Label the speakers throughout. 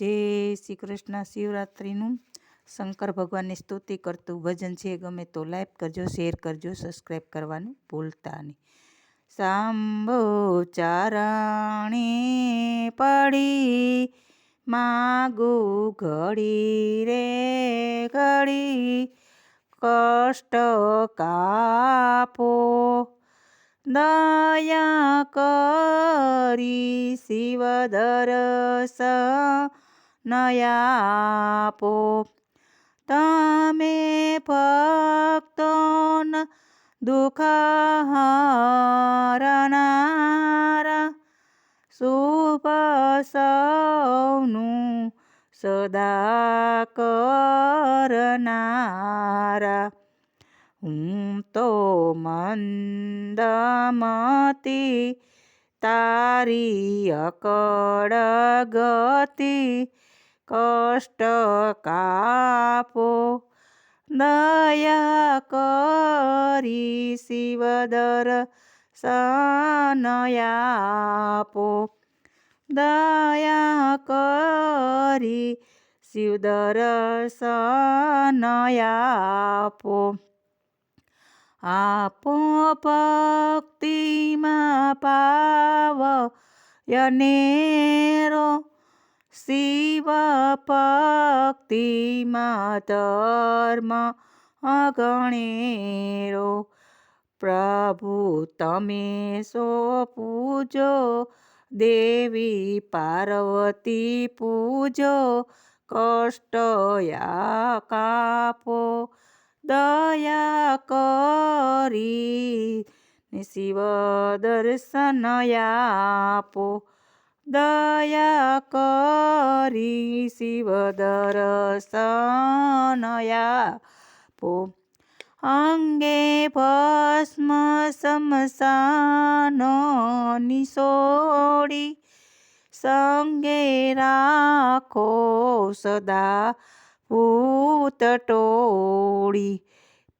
Speaker 1: જય શ્રી કૃષ્ણ શિવરાત્રિનું શંકર ભગવાનની સ્તુતિ કરતું ભજન છે, ગમે તો લાઈક કરજો, શેર કરજો, સબસ્ક્રાઈબ કરવાનું ભૂલતા નહીં. સાંભો ચારણે પડી, માગો ઘડી રે ઘડી, કષ્ટ કાપો, દયા કરી શિવ દરસ નયાપો. તમે ભક્તોન દુઃખ હરનારા શુભ સૌનું સદા કરનારા હું તો મંદમતી, તારી અકળ ગતિ કષ્ટ કાપો દયા કરી શિવદર સનયાપો દયા કરી શિવદર સનયાપો આપો. ભક્તિમાં પાવ યનેરો શિવ ભક્તિમાં ધર્મ અગણેરો પ્રભુ તમે સો પૂજો? દેવી પાર્વતી પૂજો? કષ્ટયા કાપો? દયા કરી શિવ દર્શન આપો? દયા કરી શિવ દર્શન પો અંગે ભસ્મ સમસાનો નિસોડી. સંગે રાખો સદા ભૂત ટોળી.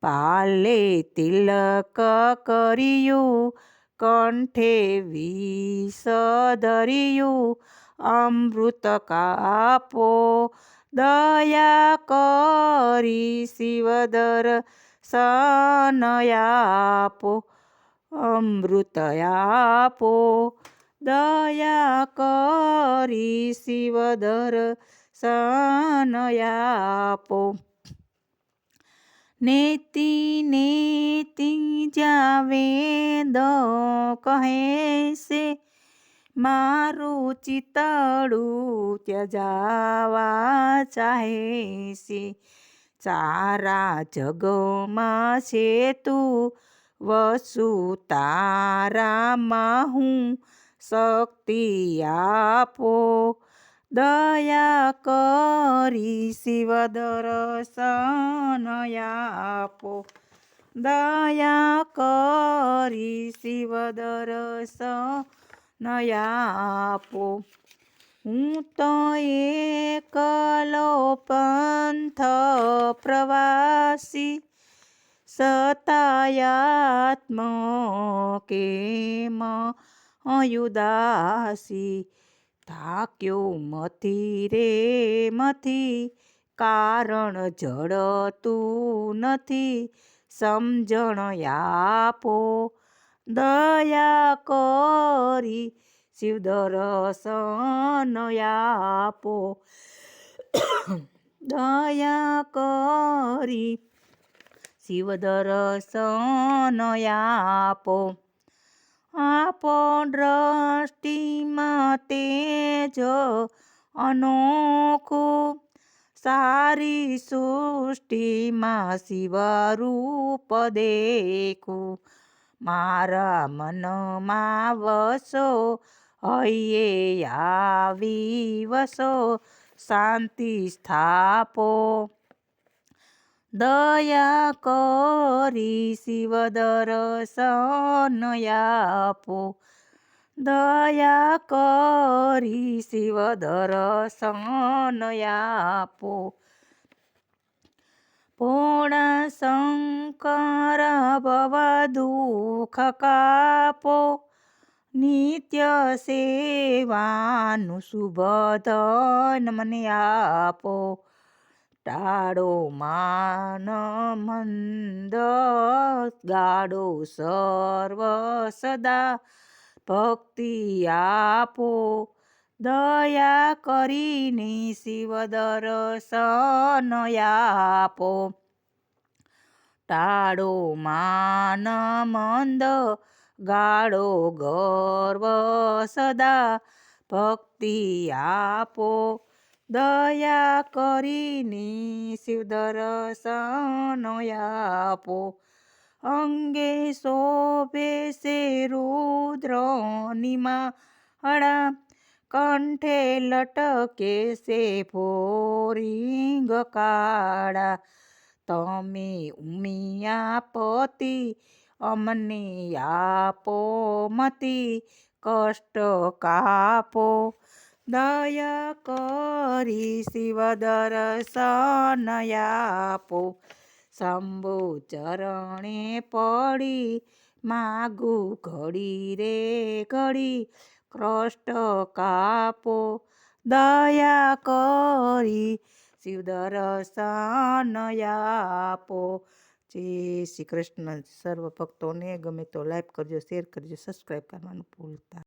Speaker 1: પાલે તિલક કર્યું કંઠે વિષધર્યું અમૃત કાપો દયા કરી શિવદર સનયાપો અમૃત આપો દયા કરી શિવદર સનયાપો નેતિ નેતિ જાવેદ કહે છે, મારું ચિતડું ત્યજાવા ચાહે છે. ચારા જગમાં છે તું, વસુ તારામાં હું શક્તિ આપો. દયા કરી શિવ દર્શન આપો. દયા કરી શિવ દર્શન આપો. હું તો એકલો પંથ પ્રવાસી, સતાયાત્મ કેમ અયુદાસી થાક્યો મથી રે મથી કારણ જડતું નથી સમજણ આપો દયા કરી શિવ દર્શન આપો દયા કરી શિવ દર્શન આપો આપો દ્રષ્ટિમાં તેજ અનોખું. સારી સૃષ્ટિમાં શિવરૂપ દેખું. મારા મનમાં વસો, હૈયે આવી વસો. શાંતિ સ્થાપો. દયા કરી શિવ દર્શન આપો. દયા કરી શિવ દર્શન આપો. પૂર્ણ શંકર ભવ દુઃખ કાપો. નિત્ય સેવાનું શુભ ધન મને આપો. ટાળો માન મંદ ગાડો સર્વ સદા. ભક્તિ આપો, દયા કરીને શિવ દર્શન આપો. ટાળો માન મંદ ગાળો ગર્વ સદા. ભક્તિ આપો દયા કરીને શિવ આપો. અંગે શોભે છે રુદ્રની માળા કંઠે લટકે છે ફોરિંગ કાળા તમે ઉમિયા પતિ અમને આપો મતી, કષ્ટ કાપો. દયા કરી શિવ દર્શન આપો શંભુ ચરણે પડી માગુ ઘડી રે ઘડી કષ્ટ કાપો દયા કરી શિવ દર્શન આપો જય શ્રી કૃષ્ણ સર્વ ભક્તોને ગમે તો લાઈક કરજો શેર કરજો સબસ્ક્રાઈબ કરવાનું ભૂલતા